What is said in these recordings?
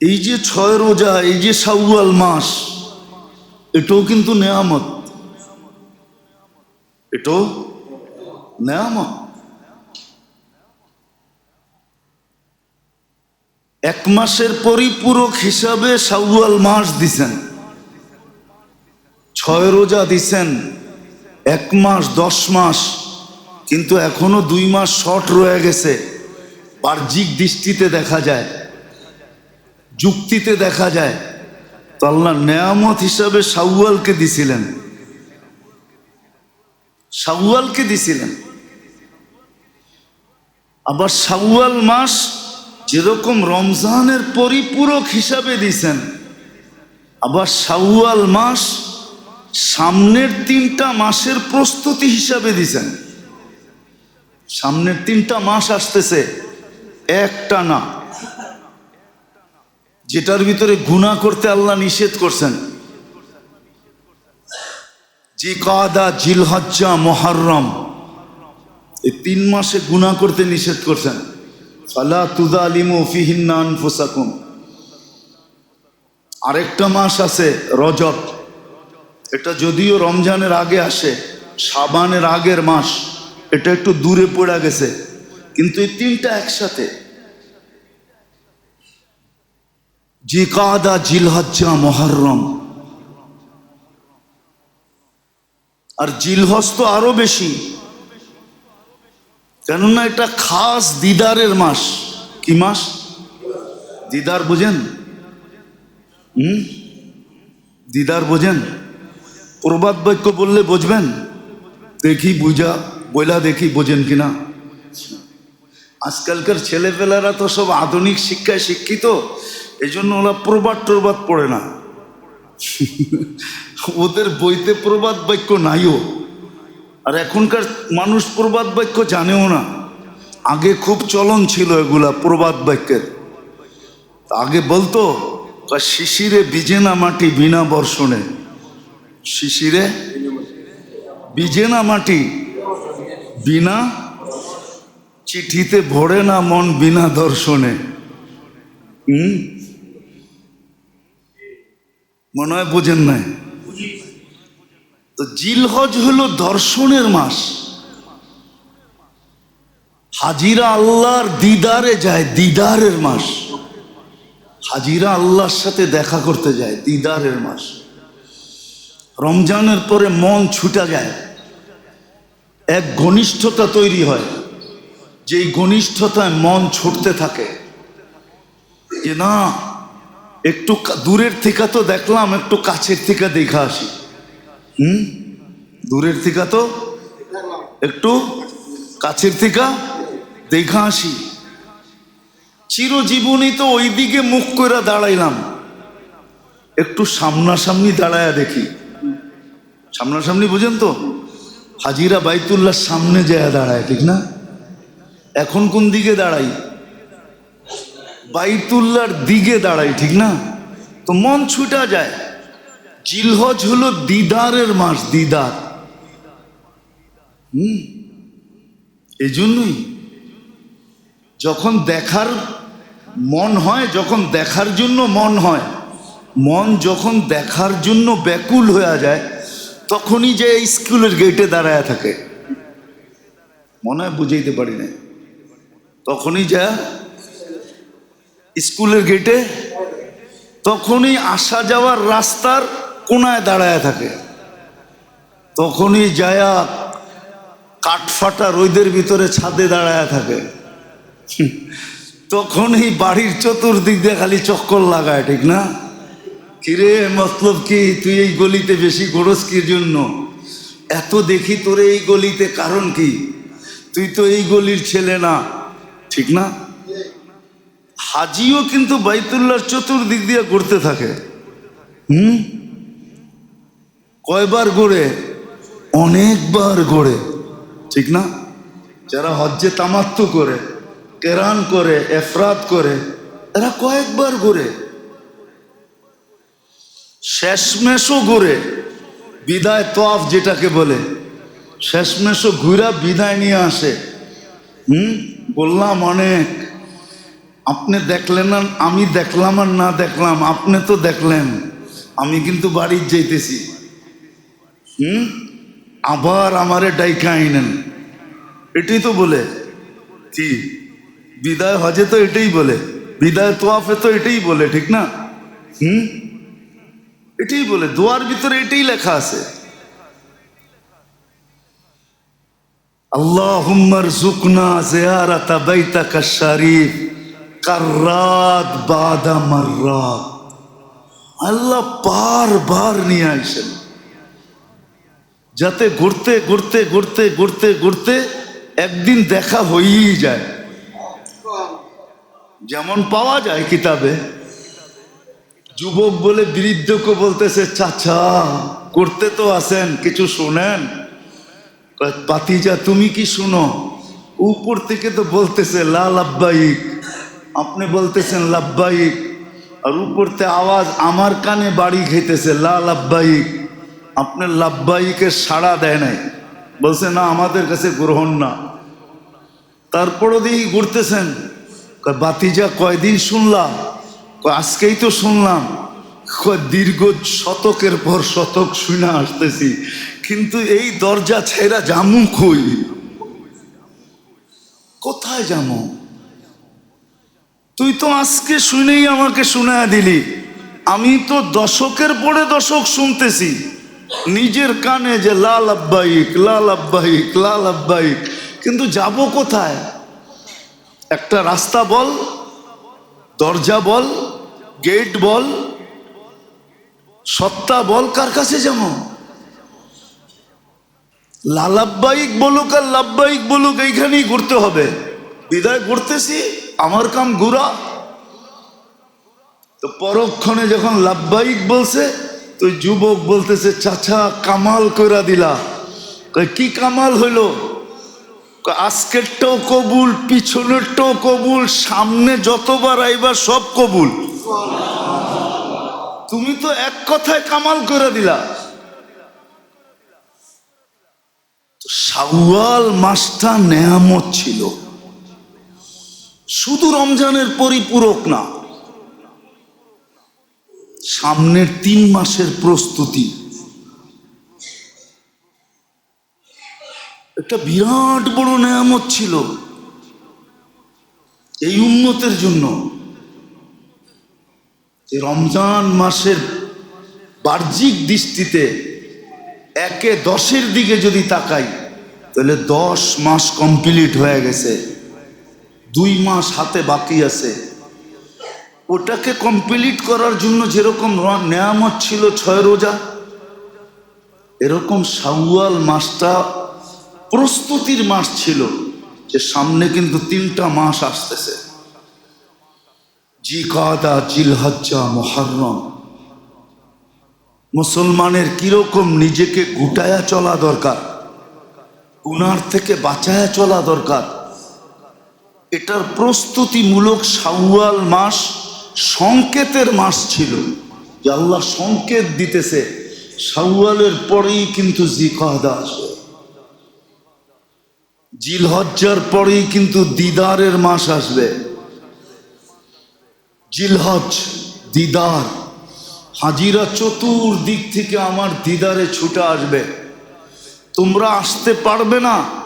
এই যে ছয় রোজা, এই যে সাউয়াল মাস, এটাও কিন্তু নেয়ামত। এটাও নেয়ামত। এক মাসের পরিপূরক হিসাবে সাউয়াল মাস দিছেন। ছয় রোজা দিছেন, এক মাস, দশ মাস, কিন্তু এখনও দুই মাস শর্ট রয়ে গেছে। বাহ্যিক দৃষ্টিতে দেখা যায়। যুক্তিতে দেখা যায়, তো আল্লাহ নেয়ামত হিসাবে সাউয়ালকে দিছিলেন। সাউয়ালকে দিছিলেন। আবার সাউয়াল মাস যেরকম রমজানের পরিপূরক হিসাবে দিছেন, আবার সাউয়াল মাস সামনের তিনটা মাসের প্রস্তুতি হিসাবে দিছেন। সামনের তিনটা মাস আসতেছে, একটা না। যেটার ভিতরে গুণা করতে আল্লাহ নিষেধ করছেন। জি কাদা জিলহজ্জা মহারম এই তিন মাসে গুণা করতে নিষেধ করছেন। ফালা তুদালিমু ফিহিন্না ফোসাকুম আরেকটা মাস আছে রজব। এটা যদিও রমজানের আগে আসে সাবানের আগের মাস, এটা একটু দূরে পড়ে গেছে। কিন্তু এই তিনটা একসাথে জিকাদা জিলহজ্জা মহরম। আর জিলহজ তো আরও বেশি। কেননা এটা খাস দিদারের মাস। কি মাস? দিদার বোঝেন? হুম? দিদার বোঝেন? প্রবাদ বাক্য বললে বুঝবেন? দেখি বুঝা, বইলা দেখি বোঝেন কিনা? আজকালকার ছেলেপেলারা তো সব আধুনিক শিক্ষায় শিক্ষিত। এই জন্য ওরা প্রবাদ টরবাদ পড়ে না। ওদের বইতে প্রবাদ বাক্য নাইও। আর এখনকার মানুষ প্রবাদ বাক্য জানেও না। আগে খুব চলন ছিল এগুলা প্রবাদ বাক্যের। আগে বলতো শিশিরে বিজে না মাটি বিনা বর্ষণে। শিশিরে? বিজে না মাটি বিনা? চিঠিতে ভরে না মন বিনা দর্শনে। হুম? মনে হয় বোঝেন নাই? তো জিলহজ হলো দর্শনের মাস। হাজিরা আল্লাহর দিদারে যায়, দিদারের মাস। হাজিরা আল্লাহর সাথে দেখা করতে যায়, দিদারের মাস। রমজানের পরে মন ছুটা যায়। এক ঘনিষ্ঠতা তৈরি হয়। যেই ঘনিষ্ঠতায় মন ছুটতে থাকে। যে না একটু দূরের থেকে তো দেখলাম, একটু কাছের থেকে দেখা আসি। হুম? দূরের থেকে তো একটু কাছের থেকে দেখা আসি। চিরজীবনী তো ওই দিকে মুখ করে দাঁড়াইলাম। একটু সামনাসামনি দাঁড়ায়া দেখি। সামনাসামনি বুঝেন তো? হাজিরা বাইতুল্লাহ সামনে যায় দাঁড়ায়, ঠিক না? এখন কোন দিকে দাঁড়াই? বাইতুল্লার দিকে দাঁড়াই ঠিক না? তো মন ছুটা যায়। জিলহজ হলো দিদারের মাস, দিদার। হুম? এই জন্যই যখন দেখার মন হয়, যখন দেখার জন্য মন হয়, মন যখন দেখার জন্য ব্যাকুল হয়ে যায়, তখনই যে স্কুলের গেটে দাঁড়ায় থাকে। মনে হয় বুঝাইতে পারি না তখনই যা স্কুলের গেটে তখনই আসা যাওয়ার রাস্তার কোনায় দাঁড়ায় থাকে। তখনই যায়া কাঠফাটা রোদের ভিতরে ছাদে দাঁড়ায় থাকে। তখনই বাড়ির চতুর্দিক দিয়ে খালি চক্কর লাগায়, ঠিক না? কিরে, মতলব কি, তুই এই গলিতে বেশি গরস কির জন্য? এত দেখি তোরে এই গলিতে কারণ কি? তুই তো এই গলির ছেলে না, ঠিক না? হাজিও কিন্তু বাইতুল্লার চতুর্দিক দিয়ে ঘুরতে থাকে। হুম? কয়বার গড়ে অনেকবার গড়ে ঠিক না? যারা হজ্জে তামাত্ম করে, কেরান করে, এফরাত করে, এরা কয়েকবার ঘুরে। শেষমেশও ঘুরে। বিদায় তোয়াফ যেটাকে বলে। শেষমেশও ঘুরা বিদায় নিয়ে আসে। হুম? বললাম অনেক। আপনি দেখলেন আর আমি দেখলাম আর না দেখলাম, আপনি তো দেখলেন। আমি কিন্তু বাড়ির যাইতেছি। হুম? আবার আমারে ডাইকা আইনেন। এটাই তো বলে। কি? বিদায় হজে তো এটাই বলে। বিদায় তোয়াফে তো এটাই বলে, ঠিক না? হুম? এটাই বলে। দোয়ার ভিতরে এটাই লেখা আছে। আল্লাহুম্মার জুকনা জিয়ারাতা বাইতাকা শরীফ। কাররাত বাদা মাররাত। আল্লাহ বারবার নিয়ে আসেন। যাতে ঘুরতে ঘুরতে ঘুরতে ঘুরতে ঘুরতে একদিন দেখা হয়েই যায়। যেমন পাওয়া যায় কিতাবে। যুবক বলে বৃদ্ধকে বলতেছে, চাচা করতে তো আছেন কিছু শোনেন? পাতিজা, তুমি কি শুনো? উপর থেকে তো বলতেছে, লাল লাব্বাইক আপনি বলতেছেন লাব্বাইক আর উপরতে আওয়াজ, আমার কানে বাড়ি খেতেছে, লা লাব্বাইক আপনার লাব্বাইকের সাড়া দেয় নাই। বলছে, না, আমাদের কাছে গ্রহণ না। তারপরও দেখি ঘুরতেছেন। বাতিজা কয়দিন শুনলাম? আজকেই তো শুনলাম। দীর্ঘ শতকের পর শতক শুনে আসতেছি। কিন্তু এই দরজা ছেড়া জামু কই? কোথায় জামু? তুই তো আজকে শুনেই আমাকে শোনায় দিলি। আমি তো দশকের পরে দশক শুনতেছি। নিজের কানে যে লাল আব্বাইক লাল আব্বাইক লাল আব্বাইক, কিন্তু যাব কোথায়? একটা রাস্তা বল, দরজা বল, গেট বল, সত্তা বল, কার কাছে যাব? লালাব্বাইক বলুক আর লাব্বাইক বলুক, এইখানেই ঘুরতে হবে। বিদায় ঘুরতেছি আমার কাম ঘুরা তো পরক্ষণে যখন লাব্বাইক বলছে, তো যুবক বলতেছে, চাচা, কামাল কইরা দিলা। কি কামাল হইল? আজকেরটাও কবুল, পিছনেরটাও কবুল, সামনে যতবার আইবার সব কবুল। তুমি তো এক কথায় কামাল করে দিলা। শাওয়াল মাসটা নেয়ামত ছিল। শুধু রমজানের পরিপূরক না, সামনের তিন মাসের প্রস্তুতি। একটা বিরাট বড় নেয়ামত ছিল এই উন্নতের জন্য যে রমজান মাসের বাহ্যিক দৃষ্টিতে একে দশের দিকে যদি তাকাই, তাহলে দশ মাস কমপ্লিট হয়ে গেছে। দুই মাস হাতে বাকি আছে। ওটাকে কমপ্লিট করার জন্য যেরকম নেয়ামত ছিল ছয় রোজা, এরকম সাউয়াল মাসটা প্রস্তুতির মাস ছিল যে সামনে কিন্তু তিনটা মাস আসতেছে। জি কাদা জিলহজ্জা, মহারম। মুসলমানের কীরকম নিজেকে গুটায়া চলা দরকার, গুনার থেকে বাঁচায়া চলা দরকার এটার প্রস্তুতিমূলক শাওয়াল মাস সংকেতের মাস ছিল। যে আল্লাহ সংকেত দিতেছে, শাওয়ালের পরেই কিন্তু জিকাদা আসবে। জিলহজ্জার পরেই কিন্তু দিদারের মাস আসবে। জিলহজ, দিদার, হাজিরা চতুর্দিক থেকে আমার দিদারে ছুটে আসবে। তোমরা আসতে পারবে না।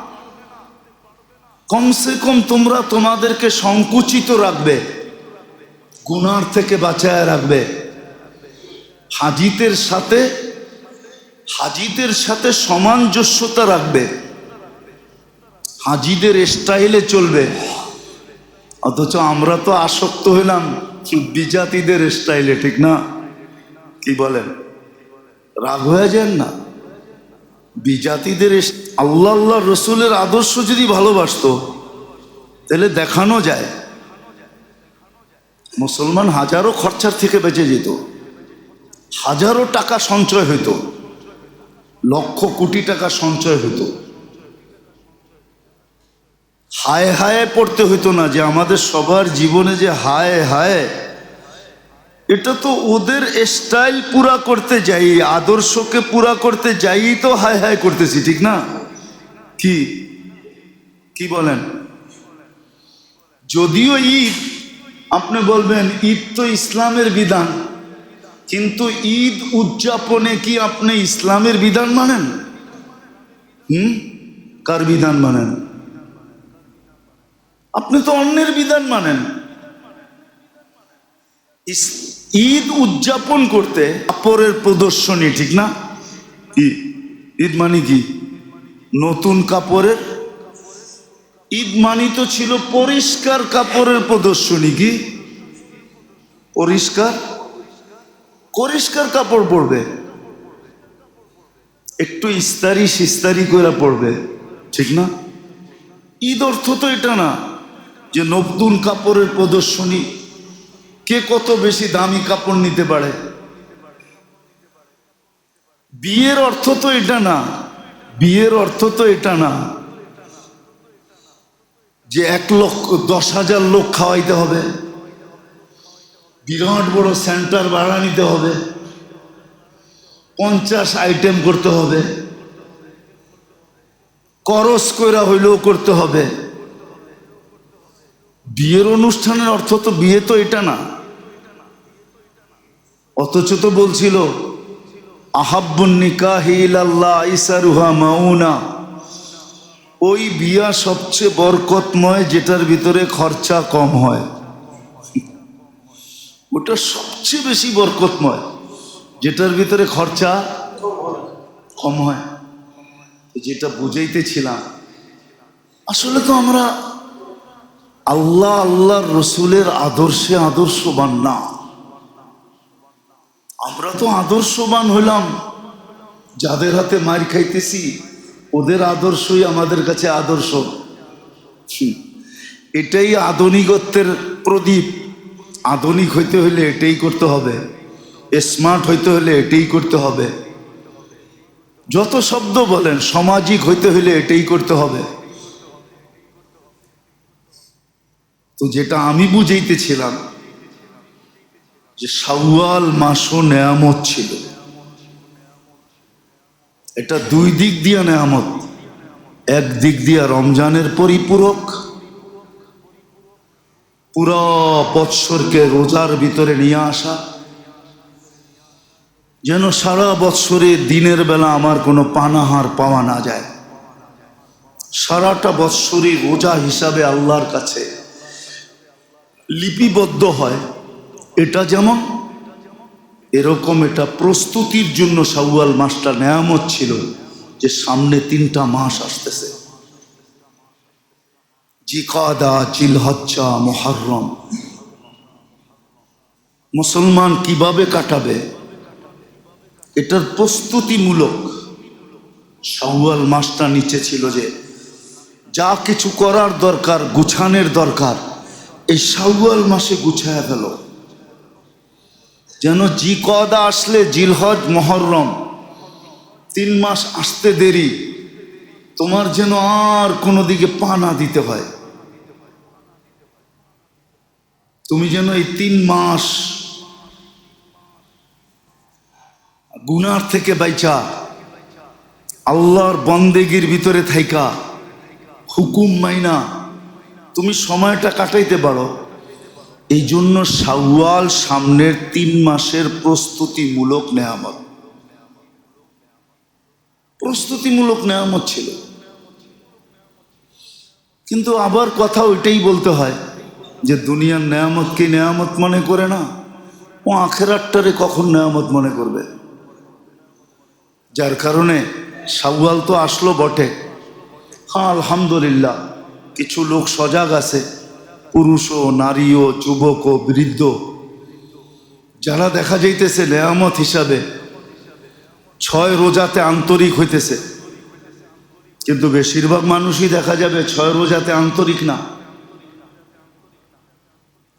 কমসে কম তোমরা তোমাদেরকে সংকুচিত রাখবে, গুনার থেকে বাঁচায় রাখবে। হাজিতের সাথে হাজিদের সাথে সামঞ্জস্যতা রাখবে। হাজিদের স্টাইলে চলবে। অথচ আমরা তো আসক্ত হইলাম বিজাতিদের স্টাইলে ঠিক না? কি বলেন? রাগ হয়ে যান না? বিজাতিদের আল্লাহ আল্লাহ রসুলের আদর্শ যদি ভালোবাসতো, তাহলে দেখানো যায়। মুসলমান হাজারো খরচার থেকে বেঁচে যেত। হাজারো টাকা সঞ্চয় হইতো। লক্ষ কোটি টাকা সঞ্চয় হতো হায় হায় পড়তে হইতো না যে আমাদের সবার জীবনে যে হায় হায় এটা তো ওদের স্টাইল পুরা করতে যাই আদর্শকে পুরা করতে যাই তো হায় হায় করতেছি, ঠিক না? কি? কি বলেন? যদিও ঈদ, আপনি বলবেন, ঈদ তো ইসলামের বিধান, কিন্তু ঈদ উদযাপনে কি আপনি ইসলামের বিধান মানেন? হুম? কার বিধান মানেন? আপনি তো অন্যের বিধান মানেন। ঈদ উদযাপন করতে কাপড়ের প্রদর্শনী, ঠিক না? কি? ঈদ মানে কি? নতুন কাপড়ের? ঈদ মানি তো ছিল পরিষ্কার কাপড়ের প্রদর্শনী, কি? পরিষ্কার? পরিষ্কার কাপড় পরবে। একটু ইস্তারি সিস্তারি করে পড়বে ঠিক না? ঈদ অর্থ তো এটা না, যে নতুন কাপড়ের প্রদর্শনী কে কত বেশি দামি কাপড় নিতে পারে? বিয়ের অর্থ তো এটা না। বিয়ের অর্থ তো এটা না। যে এক লক্ষ, দশ হাজার লোক খাওয়াইতে হবে। বিরাট বড় সেন্টার ভাড়া নিতে হবে। পঞ্চাশ আইটেম করতে হবে। করস কইরা হইলেও করতে হবে। বিয়ের অনুষ্ঠানের অর্থ তো বিয়ে তো এটা না। অথচ তো বলছিল, আহাব্বুন নিকাহি ইলাল্লাহ ইসারুহা মাউনা। ওই বিয়া সবচেয়ে বরকতময়, যেটার ভিতরে খরচা কম হয়। ওটা সবচেয়ে বেশি বরকতময়, যেটার ভিতরে খরচা কম হয়। যেটা বুঝাইতেছিলাম, আসলে তো আমরা আল্লাহ আল্লাহর রসুলের আদর্শে আদর্শবান না। আমরা তো আদর্শবান হইলাম। যাদের হাতে মার খাইতেছি, ওদের আদর্শই আমাদের কাছে আদর্শ। এটাই আধুনিকত্বের প্রদীপ। আধুনিক হইতে হলে এটাই করতে হবে। স্মার্ট হইতে হলে এটাই করতে হবে। যত শব্দ বলেন, সামাজিক হইতে হলে এটাই করতে হবে। তো যেটা আমি বুঝাইতেছিলাম যে সাউয়াল মাসও নেয়ামত ছিল। এটা দুই দিক দিয়ে নেয়ামত। এক দিক দিয়ে রমজানের পরিপূরক। পুরো বৎসরকে রোজার ভিতরে নিয়ে আসা। যেন সারা বৎসরে দিনের বেলা আমার কোনো পানাহার পাওয়া না যায়। সারাটা বৎসরই রোজা হিসাবে আল্লাহর কাছে লিপিবদ্ধ হয়। এটা যেমন, এরকম এটা প্রস্তুতির জন্য সাউয়াল মাসটা নেয়ামত ছিল যে সামনে তিনটা মাস আসতেছে। জিকাদা মুসলমান কীভাবে কাটাবে? এটার প্রস্তুতিমূলক শাওয়াল মাসটা নিচে ছিল যে যা কিছু করার দরকার, গুছানের দরকার, এই শাওয়াল মাসে গুছায়া ফেল। যেন জি কদা আসলে জিলহজ মহরম। তিন মাস আসতে দেরি। তোমার যেন আর কোনো দিকে পা না দিতে হয়। তুমি যেন এই তিন মাস গুনার থেকে বাইচা, আল্লাহর বন্দেগির ভিতরে থাইকা, হুকুম মাইনা, তুমি সময়টা কাটাইতে পারো। এই জন্য সাউয়াল সামনের তিন মাসের প্রস্তুতিমূলক নেয়ামত। প্রস্তুতিমূলক নেয়ামত ছিল। কিন্তু আবার কথা ওইটাই বলতে হয় যে দুনিয়ার নেয়ামতকে নেয়ামত মনে করে না? ও আখের আটটারে কখন নেয়ামত মনে করবে? যার কারণে সাউয়াল তো আসলো বটে। হ্যাঁ আলহামদুলিল্লাহ, কিছু লোক সজাগ আছে। পুরুষ ও নারী ও যুবক ও বৃদ্ধ, যারা দেখা যাইতেছে নেয়ামত হিসাবে ছয় রোজাতে আন্তরিক হইতেছে। কিন্তু বেশিরভাগ মানুষই দেখা যাবে ছয় রোজাতে আন্তরিক না।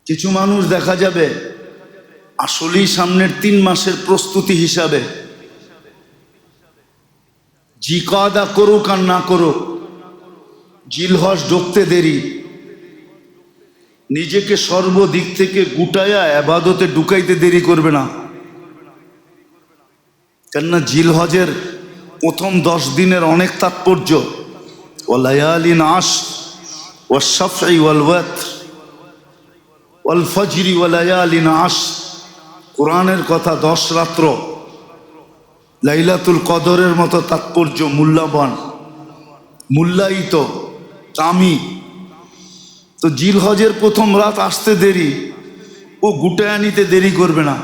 কিছু মানুষ দেখা যাবে আসলেই সামনের তিন মাসের প্রস্তুতি হিসাবে জিকাদা করুক আর না করুক জিলহস ঢুকতে দেরি নিজেকে সর্বদিক থেকে গুটায়া আবাদতে ঢুকাইতে দেরি করবে না। কেননা জিলহজের প্রথম দশ দিনের অনেক তাৎপর্য ও লায়ালিন আস ও ওয়াল ওয়াল ফজরি আশ কোরআনের কথা দশ রাত্র, লাইলাতুল কদরের মতো তাৎপর্য মূল্যবান, মূল্যায়িত দামি তো জিলহজের প্রথম রাত আসতে দেরি, ও গুটায় নিতে দেরি করবে না।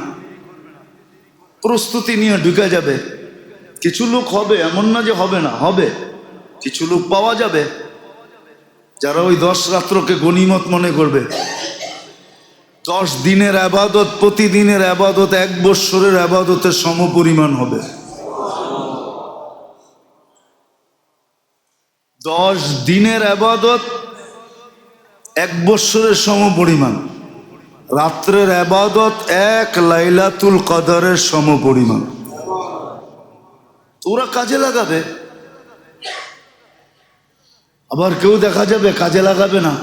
প্রস্তুতি নিয়ে ঢুকে যাবে। কিছু লোক হবে, এমন না যে হবে না, হবে। কিছু লোক পাওয়া যাবে, যারা ওই দশ রাত্রকে গণিমত মনে করবে। দশ দিনের আবাদত, প্রতিদিনের আবাদত, এক বৎসরের আবাদতের সমপরিমাণ হবে। দশ দিনের আবাদত এক বৎসরের সমপরিমাণ। রাত্রের আবাদত এক লাইলাতুল কদরের সমপরিমাণ। তোরা কাজে লাগাবে? আবার কেউ দেখা যাবে কাজে লাগাবে না?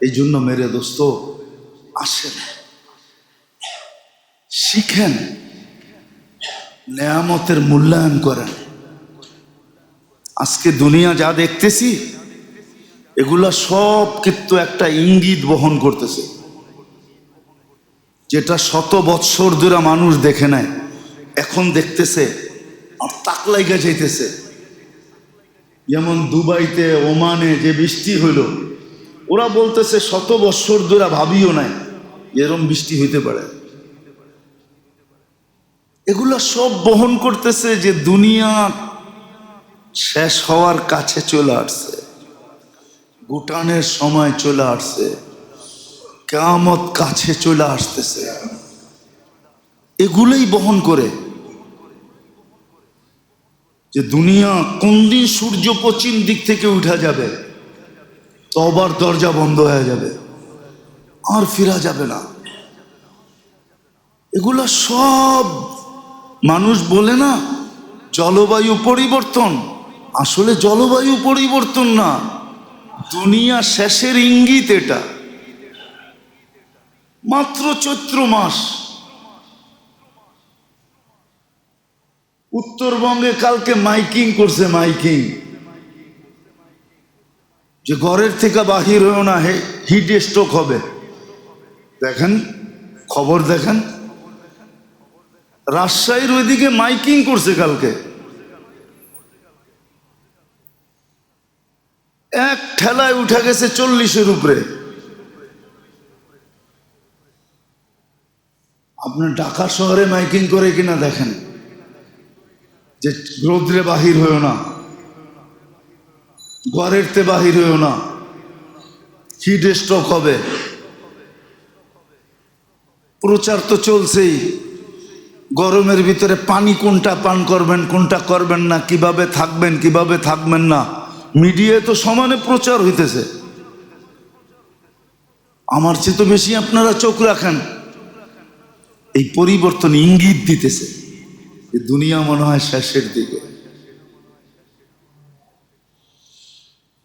এই জন্য মেরে দোস্ত, আসেন। শিখেন। নেয়ামতের মূল্যায়ন করেন। আজকে দুনিয়া যা দেখতেছি এগুলা সব কিন্তু একটা ইঙ্গিত বহন করতেছে। যেটা শত বৎসর ধরে মানুষ দেখে নেয়, এখন দেখতেছে আর তাক লাইগা যাইতেছে। যেমন দুবাইতে, ওমানে যে বৃষ্টি হইল, ওরা বলতেছে শত বৎসর ধরে ভাবিও নাই এরম বৃষ্টি হইতে পারে। এগুলা সব বহন করতেছে যে দুনিয়া শেষ হওয়ার কাছে চলে আসছে। গুটানের সময় চলে আসছে, কেয়ামত কাছে চলে আসতেছে। এগুলোই বহন করে যে দুনিয়া কোন দিন সূর্য পশ্চিম দিক থেকে উঠা যাবে, তবার দরজা বন্ধ হয়ে যাবে, আর ফেরা যাবে না। এগুলা সব মানুষ বলে না, জলবায়ু পরিবর্তন। আসলে জলবায়ু পরিবর্তন না। দুনিয়া শেষের ইঙ্গিত এটা। মাত্র চৈত্র মাস। উত্তরবঙ্গে কালকে মাইকিং করছে মাইকিং। যে ঘরের থেকে বাহির হয়েও না, হে, হিট স্ট্রোক হবে। দেখেন, খবর দেখেন। রাজশাহীর ওইদিকে মাইকিং করছে কালকে। এক ঠেলায় উঠে গেছে চল্লিশের উপরে। আপনার ঢাকা শহরে মাইকিং করে কিনা দেখেন, যে রৌদ্রে বাহির হয়েও না ঘরের তে বাহির হয়েও না হিট স্ট্রোক হবে? প্রচার তো চলছেই, গরমের ভিতরে পানি কোনটা পান করবেন, কোনটা করবেন না, কীভাবে থাকবেন কীভাবে থাকবেন না। মিডিয়ায় তো সমানে প্রচার হইতেছে। আমার চেয়ে তো বেশি আপনারা চোখ রাখেন। এই পরিবর্তন ইঙ্গিত দিতেছে দুনিয়া মনে হয় শেষের দিকে।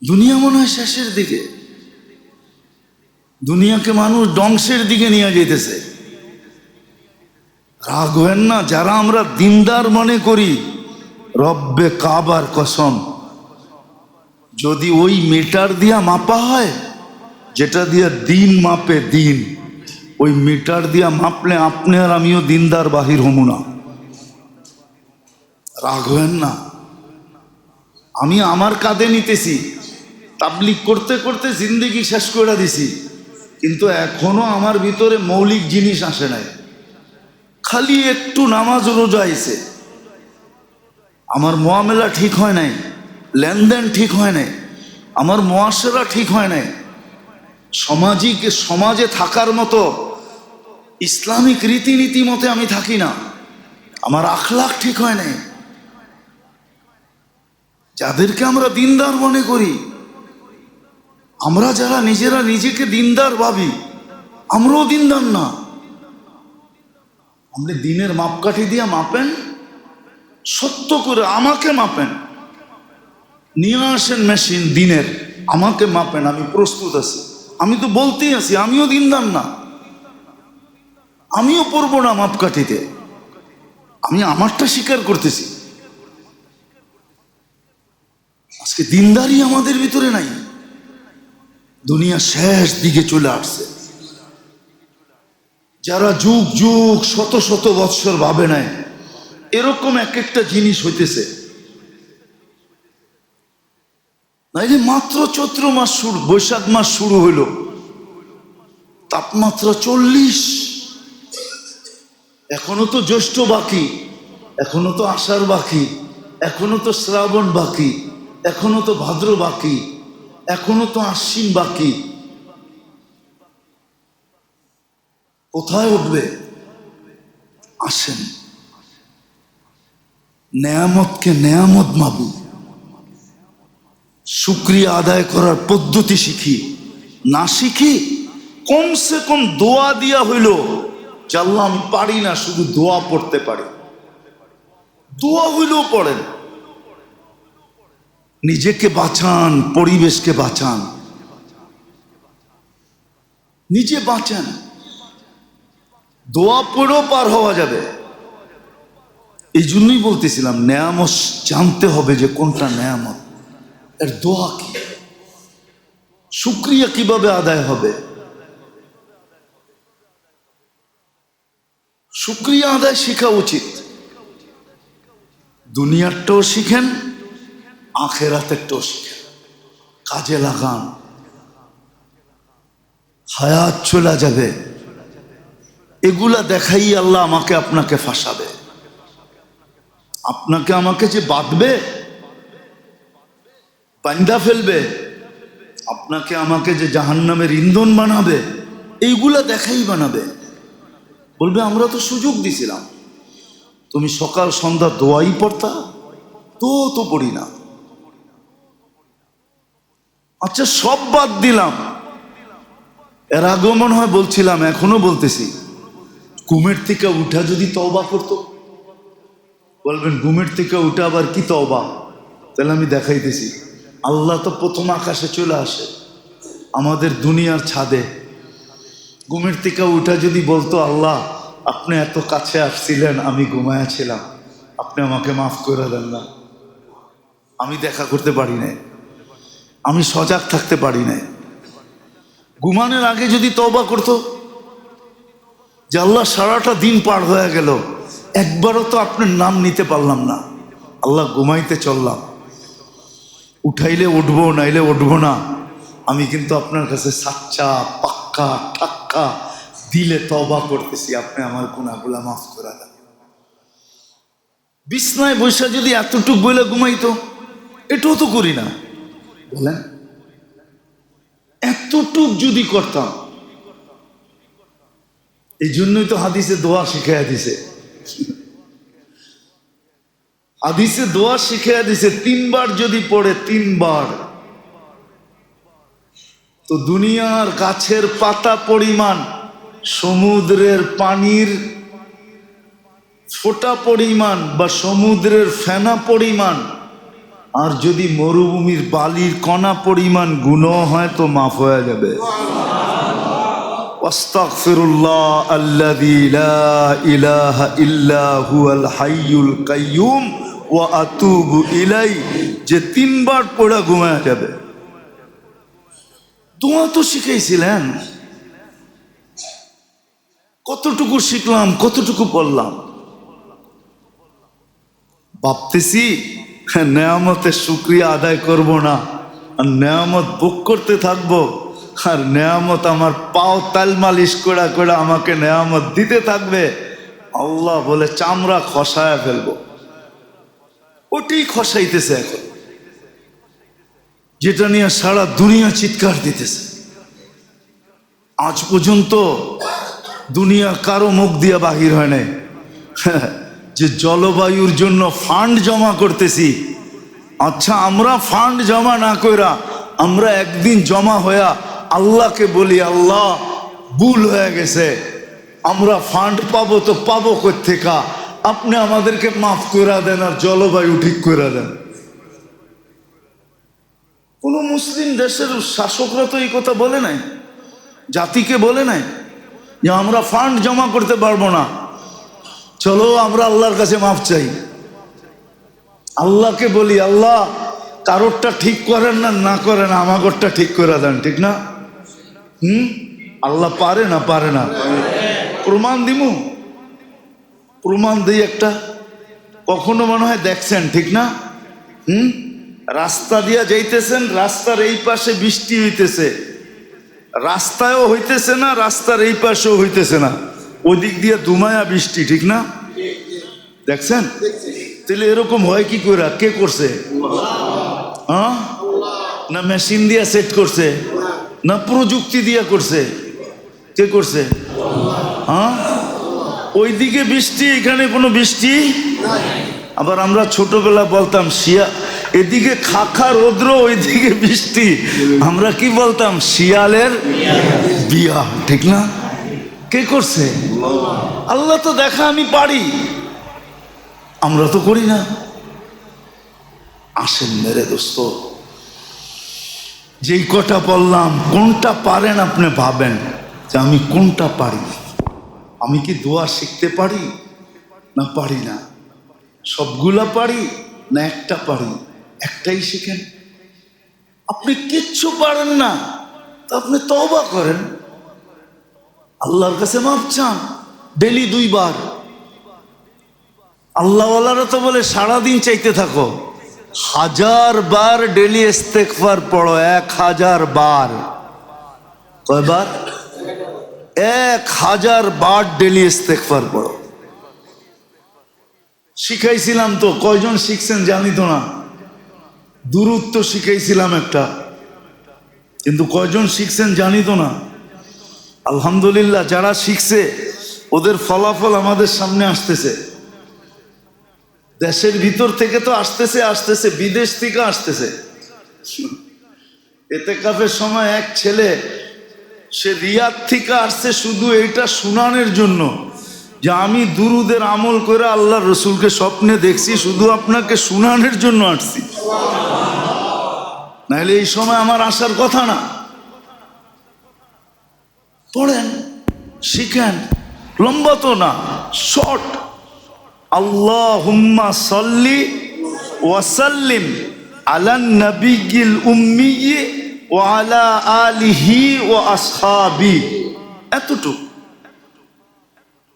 দুনিয়া মনে হয় শেষের দিকে। দুনিয়াকে মানুষ ধ্বংসের দিকে নিয়ে যেতেছে। রাগ হেন না, যারা আমরা দিনদার মনে করি, রব্বে কাবার কসম। যদি ওই মিটার দিয়া মাপা হয়, যেটা দিয়া দিন মাপে দিন, ওই মিটার দিয়া মাপলে আপনি আর আমিও দিনদার বাহির হমু না। রাগ হেন না। আমি আমার কাঁধে নিতেছি তাবলিক করতে করতে জিন্দগি শেষ করে দিছি, কিন্তু এখনও আমার ভিতরে মৌলিক জিনিস আসে নাই। খালি একটু নামাজ রোজা আইছে। আমার মোয়ামেলা ঠিক হয় নাই। লেনদেন ঠিক হয় নাই, আমার মোয়াশেরা ঠিক হয় নাই। সামাজিক সমাজে থাকার মতো ইসলামিক রীতিনীতি মতে আমি থাকি না। আমার আখলাখ ঠিক হয় নাই। যাদেরকে আমরা দিনদার মনে করি, আমরা যারা নিজেরা নিজেকে দিনদার ভাবি, আমরাও দিনদার না। আপনি দিনের মাপকাঠি দিয়ে মাপেন, সত্য করে আমাকে মাপেন। নিয়ে আসেন মেশিন দিনের। আমাকে মাপেন, আমি প্রস্তুত আছি। আমি তো বলতেই আছি, আমিও দিনদার না। আমিও পড়ব না মাপকাঠিতে। আমি আমারটা স্বীকার করতেছি। আজকে দিনদারি আমাদের ভিতরে নাই। দুনিয়া শেষ দিকে চলে আসছে। যারা যুগ যুগ শত শত বৎসর ভাবে নাই এরকম এক একটা জিনিস হইতেছে। যে মাত্র চৈত্র মাস শুরু, বৈশাখ মাস শুরু হইল। তাপমাত্রা চল্লিশ। এখনও তো জ্যৈষ্ঠ বাকি, এখনও তো আষাঢ় বাকি, এখনও তো শ্রাবণ বাকি, এখনও তো ভাদ্র বাকি, এখনও তো আশ্বিন বাকি। কোথায় উঠবে? আসেন। নেয়ামতকে নেয়ামত ভাবি শুক্রিয়া আদায় করার পদ্ধতি শিখি। না শিখি, কমসে কম দোয়া দিয়া হইল জানলাম আমি পারি না, শুধু দোয়া পড়তে পারি। দোয়া হইলেও পড়েন। নিজেকে বাঁচান, পরিবেশকে বাঁচান। নিজে বাঁচান। দোয়া পড়েও পার হওয়া যাবে। এই জন্যই বলতেছিলাম, নেয়ামত জানতে হবে যে কোনটা নেয়ামত। এর দোয়া কি? শুক্রিয়া কীভাবে আদায় হবে? শুক্রিয়া আদায় শেখা উচিত। দুনিয়ারটাও শিখেন, আখেরাতেরটাও শিখেন। কাজে লাগান। হায়াত চলে যাবে। এগুলা দেখাই আল্লাহ আমাকে আপনাকে ফাঁসাবে। আপনাকে আমাকে যে বাঁধবে বান্দা ফেলবে। আপনাকে আমাকে যে জাহান্নামের ইন্ধন বানাবে, এইগুলা দেখাই বানাবে। বলবে, আমরা তো সুযোগ দিছিলাম। তুমি সকাল সন্ধ্যা দোয়াই পড়তা, তো তো পড়ি না। আচ্ছা সব বাদ দিলাম। এর আগেও মনে হয় বলছিলাম, এখনও বলতেছি। ঘুমের থেকে উঠা যদি তওবা করতো। বলবেন, ঘুমের থেকে উঠা আবার কি তওবা? তাহলে আমি দেখাইতেছি। আল্লাহ তো প্রথম আকাশে চলে আসে, আমাদের দুনিয়ার ছাদে। ঘুমের থেকে উঠা যদি বলতো, আল্লাহ, আপনি এত কাছে আসছিলেন, আমি ঘুমায়াছিলাম আপনি আমাকে মাফ করে দেন না। আমি দেখা করতে পারি নাই। আমি সজাগ থাকতে পারি নাই। ঘুমানোর আগে যদি তবা করতো, যে আল্লাহ সারাটা দিন পার হয়ে গেল, একবারও তো আপনার নাম নিতে পারলাম না। আল্লাহ ঘুমাইতে চললাম। উঠাইলে উঠবো, নাইলে উঠবো না। আমি কিন্তু আপনার কাছে সাচ্চা, পাক্কা ঠাক্কা দিলে তবা করতেছি। আপনি আমার গুণাগুলা মাফ করে দেন। বিছনায় বৈশা যদি এতটুক বইলে ঘুমাইতো, এটাও তো করি না। বলেন, এতটুক যদি করতাম, এই জন্যই তো হাদিসে দোয়া শিখাইয়া দিছে। আদিসে দোয়া শিখে দিছে, তিনবার যদি পড়ে, তিনবার। তো দুনিয়ার গাছের পাতা পরিমাণ, সমুদ্রের পানির ফোটা পরিমাণ বা সমুদ্রের ফেনা পরিমাণ, আর যদি মরুভূমির বালির কণা পরিমাণ গুণ হয়, তো মাফ হয়ে যাবে। অস্তাকফিরুল্লাহ আল্লাহ ইলাহা হাইয়ুল কাইয়ুম। আতুবু ইলাই, যে তিনবার পড়া ঘুমায় যাবে। দোয়া তো শিখেছিলেন কতটুকু শিখলাম, কতটুকু পড়লাম। ভাবতেছি হ্যাঁ, নেয়ামতের শুক্রিয়া আদায় করব না, আর নেয়ামত বুক করতে থাকব, আর নেয়ামত আমার পাও তাল মালিশ করা করে আমাকে নেয়ামত দিতে থাকবে। আল্লাহ বলে, চামড়া খসায় ফেলব। ওটাই খসাইতেছে এখন। যেটা নিয়ে সারা দুনিয়া চিৎকার দিতেছে। আজ পর্যন্ত দুনিয়া কারও মুখ দিয়ে বাহির হয় নাই। যে জলবায়ুর জন্য ফান্ড জমা করতেছি আচ্ছা আমরা ফান্ড জমা না কইরা আমরা একদিন জমা হইয়া আল্লাহকে বলি, আল্লাহ, ভুল হয়ে গেছে। আমরা ফান্ড পাবো তো পাবো কোথেকা আপনি আমাদেরকে মাফ করে দেন আর জলবায়ু ঠিক করে দেন। কোন মুসলিম দেশের শাসকরা তো এই কথা বলে নাই, জাতিকে বলে নাই যে আমরা ফান্ড জমা করতে পারব না। চলো আমরা আল্লাহর কাছে মাফ চাই। আল্লাহকে বলি, আল্লাহ, কারোরটা ঠিক করেন না না করেন, আমাগরটা ঠিক করে দেন, ঠিক না? হুম? আল্লাহ পারে না পারে না। প্রমাণ দিমু? প্রমাণ দিই একটা। কখনো মনে হয় দেখছেন, ঠিক না? হুম? রাস্তা দিয়া যাইতেছেন, রাস্তার এই পাশে বৃষ্টি হইতেছে। রাস্তায়ও হইতেছে না, রাস্তার এই পাশেও হইতেছে না। ওদিক দিয়ে দুমায়া বৃষ্টি, ঠিক না? দেখছেন? তাহলে এরকম হয় কি করে কে করছে? হ্যাঁ? না মেশিন দিয়া সেট করছে? না প্রযুক্তি দিয়া করছে? কে করছে? হ্যাঁ? ওইদিকে বৃষ্টি, এখানে কোনো বৃষ্টি? আবার আমরা ছোটবেলা বলতাম, শিয়া, এদিকে খাখা রৌদ্র, ওইদিকে বৃষ্টি। আমরা কি বলতাম? শিয়ালের বিয়া। ঠিক না? কে করছে? আল্লাহ তো দেখা আমি পারি। আমরা তো করি না। আসেন মেরে দোস্ত। যেই কটা বললাম, কোনটা পারেন আপনি ভাবেন যে আমি কোনটা পারি? আমি কি দোয়া শিখতে পারি? না পারি না। সবগুলা পারি না একটা পারি? একটাই শিখেন। আপনি কিচ্ছু পারেন না। তা আপনি তওবা করেন। আল্লাহর কাছে মাপ চান। ডেলি দুইবার। আল্লাহওয়ালারা তো বলে, সারাদিন চাইতে থাকো। হাজার বার ডেলি ইস্তেকফার পড়ো, এক হাজার বার। কয়বার? এক হাজার বার ডেলি ইস্তেকফার পড়ো। শিখাইছিলাম তো, কয়জন শিখছেন জানি তো না। দূরত্ব শিখাইছিলাম একটা। কিন্তু কয়জন শিখছেন জানি তো না। আলহামদুলিল্লাহ, যারা শিখছে, ওদের ফলাফল আমাদের সামনে আসতেছে। দেশের ভিতর থেকে তো আসতেছে আসতেছে, বিদেশ থেকে আসতেছে। এতে কাফের সময় এক ছেলে সে রিয়াদ থেকে আসছে শুধু এটা শুনানের জন্য যে আমি দুরুদের আমল করে আল্লাহ রসুলকে স্বপ্নে দেখছি, শুধু আপনাকে শুনানের জন্য আসছি। নাহলে এই সময় আমার আসার কথা না। পড়েন, শিখেন, লম্বা তো না, শর্ট। আল্লাহ হুম্মা সল্লি ওয়াসাল্লিম আলান নবিগিল উম্মি ও আলা আলিহি ও আসহাবি। এতটুকু।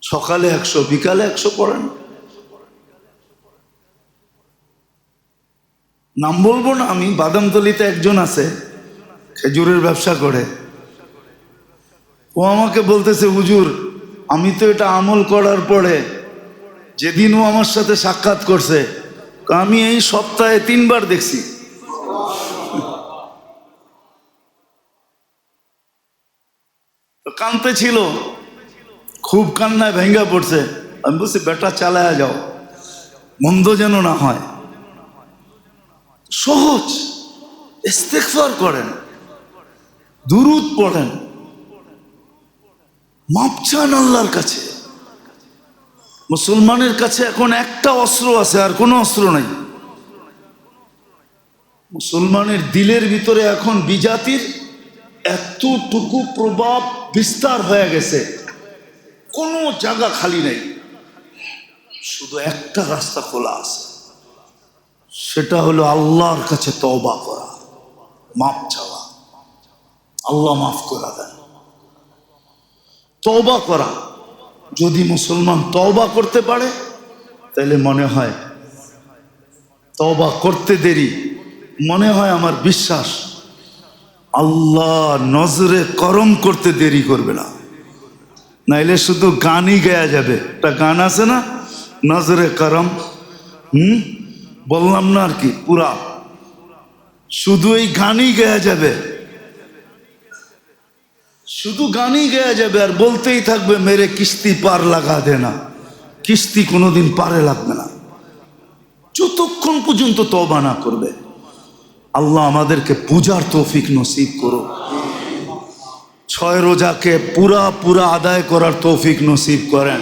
সকালে একশো, বিকালে একশো পড়েন। নাম বলব না, আমি বাদামতলিতে একজন আছে, খেজুরের ব্যবসা করে। ও আমাকে বলতেছে, হুজুর, আমি তো এটা আমল করার পরে যেদিন ও আমার সাথে সাক্ষাৎ করছে আমি এই সপ্তাহে তিনবার দেখছি। তো কানতে ছিল। খুব কান্নায় ভেঙ্গা পড়ছে। আমি বলছি, বেটা, চালায়া যাও। মন্দ যেন না হয়। সহজ। ইস্তেকফার করেন। দুরুদ পড়েন। মাপ চান আল্লাহর কাছে। মুসলমানের কাছে এখন একটা অস্ত্র আছে, আর কোনো অস্ত্র নাই। মুসলমানের দিলের ভিতরে এখন বিজাতির এতটুকু প্রভাব বিস্তার হয়ে গেছে। কোনো জায়গা খালি নেই। শুধু একটা রাস্তা খোলা আছে। সেটা হলো আল্লাহর কাছে তওবা করা। মাপ চাওয়া। আল্লাহ মাফ করা দেন। তওবা করা। যদি মুসলমান তওবা করতে পারে, তাহলে মনে হয় তওবা করতে দেরি। মনে হয় আমার বিশ্বাস। আল্লাহ নজরে করম করতে দেরি করবে না। নাইলে শুধু গানই গায়া যাবে। একটা গান আছে না? নজরে করম। হুম? বললাম না আর কি, পুরা। শুধু এই গানই গায়া যাবে। শুধু গানই গায়া যাবে আর বলতেই থাকবে, মেরে কিস্তি পার লাগা দে না। কিস্তি কোনোদিন পারে লাগবে না। যতক্ষণ পর্যন্ত তবা না করবে। আল্লাহ আমাদেরকে পূজার তৌফিক নসিব করো ছয় রোজাকে পুরা পুরা আদায় করার তৌফিক নসিব করেন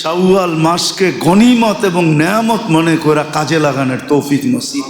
শাওয়াল মাসকে গনিমত এবং নেয়ামত মনে করা কাজে লাগানোর তৌফিক নসিব।